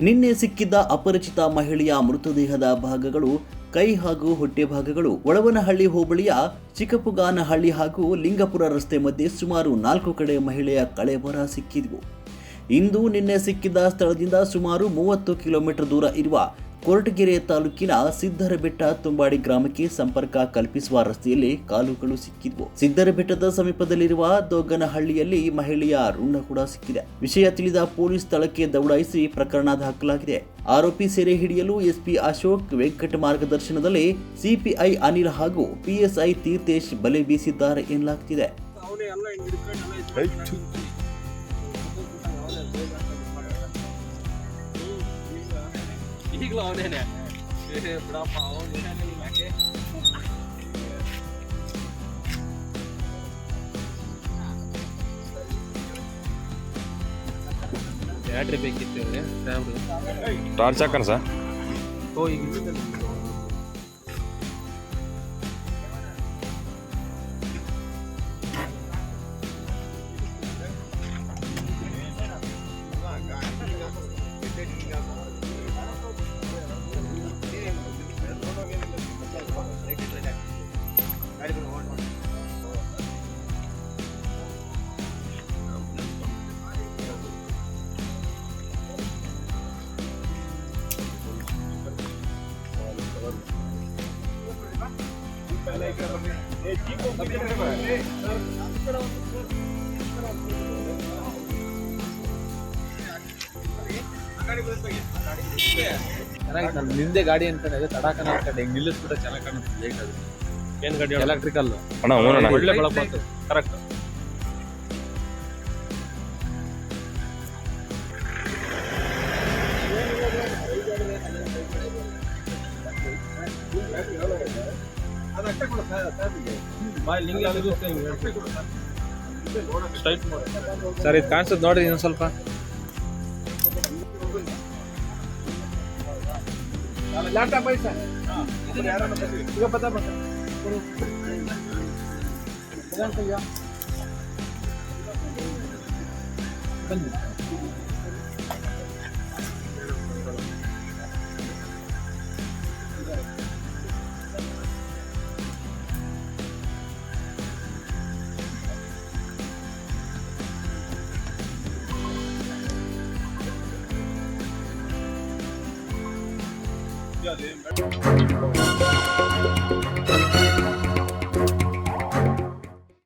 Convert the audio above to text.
ನಿನ್ನೆ ಸಿಕ್ಕಿದ್ದ ಅಪರಿಚಿತ ಮಹಿಳೆಯ ಮೃತದೇಹದ ಭಾಗಗಳು ಕೈ ಹಾಗೂ ಹೊಟ್ಟೆ ಭಾಗಗಳು ಒಳವನಹಳ್ಳಿ ಹೋಬಳಿಯ ಚಿಕ್ಕಪುಗಾನಹಳ್ಳಿ ಹಾಗೂ ಲಿಂಗಪುರ ರಸ್ತೆ ಮಧ್ಯೆ ಸುಮಾರು ನಾಲ್ಕು ಕಡೆ ಮಹಿಳೆಯ ಕಳೆಬರ ಸಿಕ್ಕಿದ್ವು. ಇಂದು ನಿನ್ನೆ ಸಿಕ್ಕಿದ್ದ ಸ್ಥಳದಿಂದ ಸುಮಾರು ಮೂವತ್ತು ಕಿಲೋಮೀಟರ್ ದೂರ ಇರುವ ಕೊರಟಗೆರೆ ತಾಲೂಕಿನ ಸಿದ್ದರಬೆಟ್ಟ ತುಂಬಾಡಿ ಗ್ರಾಮಕ್ಕೆ ಸಂಪರ್ಕ ಕಲ್ಪಿಸುವ ರಸ್ತೆಯಲ್ಲಿ ಕಾಲುಗಳು ಸಿಕ್ಕಿದ್ವು ಸಿದ್ದರಬೆಟ್ಟದ ಸಮೀಪದಲ್ಲಿರುವ ದೊಗ್ಗನಹಳ್ಳಿಯಲ್ಲಿ ಮಹಿಳೆಯ ರುಂಡ ಕೂಡ ಸಿಕ್ಕಿದೆ ವಿಷಯ ತಿಳಿದ ಪೊಲೀಸ್ ಸ್ಥಳಕ್ಕೆ ದೌಡಾಯಿಸಿ ಪ್ರಕರಣ ದಾಖಲಾಗಿದೆ ಆರೋಪಿ ಸೆರೆ ಹಿಡಿಯಲು ಎಸ್ಪಿ ಅಶೋಕ್ ವೆಂಕಟ ಮಾರ್ಗದರ್ಶನದಲ್ಲಿ ಸಿಪಿಐ ಅನಿಲ್ ಹಾಗೂ ಪಿಎಸ್ಐ ತೀರ್ಥೇಶ್ ಬಲೆ ಬೀಸಿದ್ದಾರೆ ಎನ್ನಲಾಗ್ತಿದೆ ಅವನೇ ಎಲ್ಲ ಹಿಂಗ್ ಹಿಡ್ಕೊಂಡು ಎಲ್ಲ ಇದ್ ಮಾಡ್ಕೊಂಡು ಈಗಲೂ ಅವನೇನೆ ಬಿಡಪ್ಪ ಅವನು ಯಾಕೆ ಬ್ಯಾಟ್ರಿ ಬೇಕಿತ್ತು ಇವ್ರಿಗೆ ಕ್ಯಾಮ್ರಾ ಟಾರ್ಚ್ ಹಾಕೋಣ ಸರ್ ಓ ಈಗ ಚೆನ್ನಾಗಿತ್ತು ನಾನು ನಿಂದೆ ಗಾಡಿ ಅನ್ಕೊಂಡೆ ತಡಾಕನ ಅನ್ಕೊಂಡೆ ಹಿಂಗ್ ನಿಲ್ಲಿಸ್ಬಿಟ್ರೆ ಚೆನ್ನಾಗಿ ಕಾಣುತ್ತೆ ಲೇಟ್ ಅದು ಏನು ಗಾಡಿ ಎಲೆಕ್ಟ್ರಿಕಲ್ ಅಣ್ಣ ಒಳ್ಳೆ ಬೆಳಕು ಕರೆಕ್ಟ್ ಸರ್ ಇದು ಕಾಣಿಸ್ತದೆ ನೋಡಿರಿ ಇನ್ನೊಂದು ಸ್ವಲ್ಪ ಲ್ಯಾಪ್ಟಾಪ್ ಐತೆ ಸರ್ ಈಗ ಪತ್ತ ಬನ್ನಿ やで。